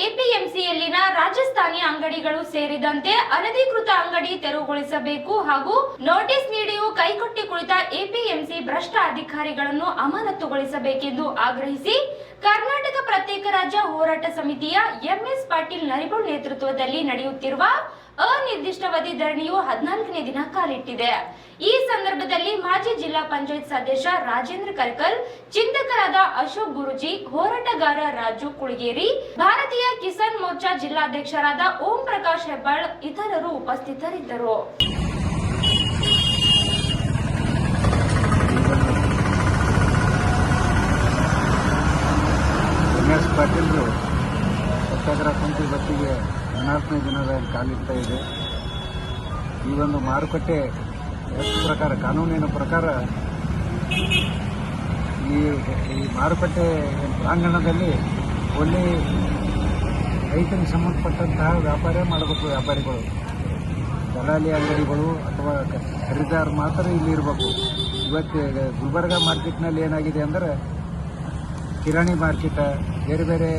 ಎಪಿಎಂಸಿಯಲ್ಲಿನ ರಾಜಸ್ಥಾನಿ ಅಂಗಡಿಗಳು ಸೇರಿದಂತೆ ಅನಧಿಕೃತ ಅಂಗಡಿ ತೆರವುಗೊಳಿಸಬೇಕು ಹಾಗೂ ನೋಟಿಸ್ ನೀಡಿಯೂ ಕೈಕೊಟ್ಟಿ ಕುಳಿತ ಎಪಿಎಂಸಿ ಭ್ರಷ್ಟ ಅಧಿಕಾರಿಗಳನ್ನು ಅಮಾನತುಗೊಳಿಸಬೇಕೆಂದು ಆಗ್ರಹಿಸಿ ಕರ್ನಾಟಕ ಪ್ರತ್ಯೇಕ ರಾಜ್ಯ ಹೋರಾಟ ಸಮಿತಿಯ ಎಂಎಸ್ ಪಾಟೀಲ್ ನರಿಗೋಳ್ ನೇತೃತ್ವದಲ್ಲಿ ನಡೆಯುತ್ತಿರುವ ಅನಿರ್ದಿಷ್ಟಾವಧಿ ಧರಣಿಯು ಹದಿನಾಲ್ಕನೇ ದಿನ ಕಾಲಿಟ್ಟಿದೆ. ಈ ಸಂದರ್ಭದಲ್ಲಿ ಮಾಜಿ ಜಿಲ್ಲಾ ಪಂಚಾಯತ್ ಸದಸ್ಯ ರಾಜೇಂದ್ರ ಕರ್ಕಲ್, ಚಿಂತಕರಾದ ಅಶೋಕ್ ಗುರುಜಿ, ಹೋರಾಟಗಾರ ರಾಜು ಕುಳಗೇರಿ, ಭಾರತೀಯ ಕಿಸಾನ್ ಮೋರ್ಚಾ ಜಿಲ್ಲಾಧ್ಯಕ್ಷರಾದ ಓಂ ಪ್ರಕಾಶ್ ಹೆಬ್ಬಾಳ್ ಇತರರು ಉಪಸ್ಥಿತರಿದ್ದರು. ಸತ್ಯಾಗ್ರಹ ಕುಂತು ಇವತ್ತಿಗೆ ಹದಿನಾಲ್ಕನೇ ದಿನದ ಕಾಲಿಡ್ತಾ ಇದೆ. ಈ ಒಂದು ಮಾರುಕಟ್ಟೆ ಪ್ರಕಾರ, ಕಾನೂನಿನ ಪ್ರಕಾರ ಈ ಈ ಮಾರುಕಟ್ಟೆ ಪ್ರಾಂಗಣದಲ್ಲಿ ಒಳ್ಳೆ ರೈತರಿಗೆ ಸಂಬಂಧಪಟ್ಟಂತಹ ವ್ಯಾಪಾರ ಮಾಡಬೇಕು ವ್ಯಾಪಾರಿಗಳು. ದಲಾಲಿ ಅಂಗಡಿಗಳು ಅಥವಾ ಖರೀದಾರ ಮಾತ್ರ ಇಲ್ಲಿ ಇರಬೇಕು. ಇವತ್ತು ಗುಲ್ಬರ್ಗ ಮಾರ್ಕೆಟ್ನಲ್ಲಿ ಏನಾಗಿದೆ ಅಂದರೆ ಕಿರಾಣಿ ಮಾರ್ಕೆಟ, ಬೇರೆ ಬೇರೆ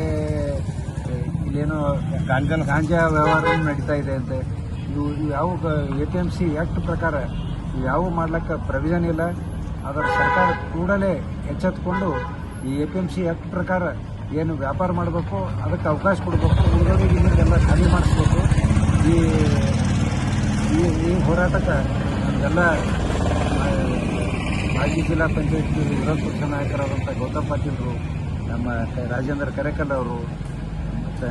ಇಲ್ಲೇನೋ ಗಾಂಜಾ ಗಾಂಜಾ ವ್ಯವಹಾರ ನಡೀತಾ ಇದೆ ಅಂತೆ. ಇದು ಯಾವ A P M C act ಪ್ರಕಾರ ಯಾವ ಮಾಡ್ಲಿಕ್ಕೆ ಪ್ರವಿಷನ್ ಇಲ್ಲ. ಅದರ ಸರ್ಕಾರ ಕೂಡಲೇ ಎಚ್ಚೆತ್ಕೊಂಡು ಈ A P M C act ಪ್ರಕಾರ ಏನು ವ್ಯಾಪಾರ ಮಾಡಬೇಕು, ಅದಕ್ಕೆ ಅವಕಾಶ ಕೊಡಬೇಕು. ಉಳಿದವರಿಗೆ ಇದಕ್ಕೆಲ್ಲ ಖಾಲಿ ಮಾಡಿಸ್ಬೇಕು. ಈ ಈ ಹೋರಾಟಕ್ಕೆ ನಮಗೆಲ್ಲ ಮಾಜಿ ಜಿಲ್ಲಾ ಪಂಚಾಯತ್ ವಿರೋಧ ಪಕ್ಷ ನಾಯಕರಾದಂಥ ಗೌತಮ್ ಪಾಟೀಲ್ರು, ನಮ್ಮ ರಾಜೇಂದ್ರ ಕರೇಕಲ್ ಅವರು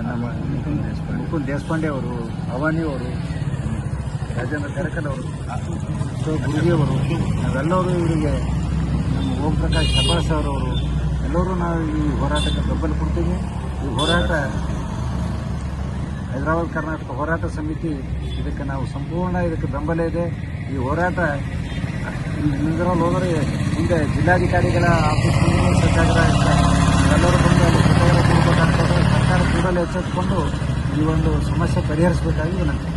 ನಮ್ಮ ಮುಕುಂದ್ ದೇಶಪಾಂಡೆ ಅವರು ಅವಾನಿ ಅವರು, ರಾಜೇಂದ್ರ ಕರಕಲ್ ಅವರು, ಸೊ ಗುರುಜಿ ಅವರು, ನಾವೆಲ್ಲರೂ ಇವರಿಗೆ ನಮ್ಮ ಓಂ ಪ್ರಕಾಶ್ ಸರ್ ಅವರವರು ಎಲ್ಲರೂ ನಾವು ಈ ಹೋರಾಟಕ್ಕೆ ಬೆಂಬಲ ಕೊಡ್ತೀವಿ ಈ ಹೋರಾಟ ಹೈದರಾಬಾದ್ ಕರ್ನಾಟಕ ಹೋರಾಟ ಸಮಿತಿ, ಇದಕ್ಕೆ ನಾವು ಸಂಪೂರ್ಣ ಇದಕ್ಕೆ ಬೆಂಬಲ ಇದೆ ಈ ಹೋರಾಟ ಇದರಲ್ಲಿ ಹೋದರೆ ಹಿಂದೆ ಜಿಲ್ಲಾಧಿಕಾರಿಗಳ ಆಫೀಸ್ ಸತ್ಯಾಗ್ರಹ. ಎಲ್ಲರೂ ಬಂದು ಎಚ್ಚೆತ್ತುಕೊಂಡು ಈ ಒಂದು ಸಮಸ್ಯೆ ಪರಿಹರಿಸಬೇಕಾಗಿ ವಿನಂತಿ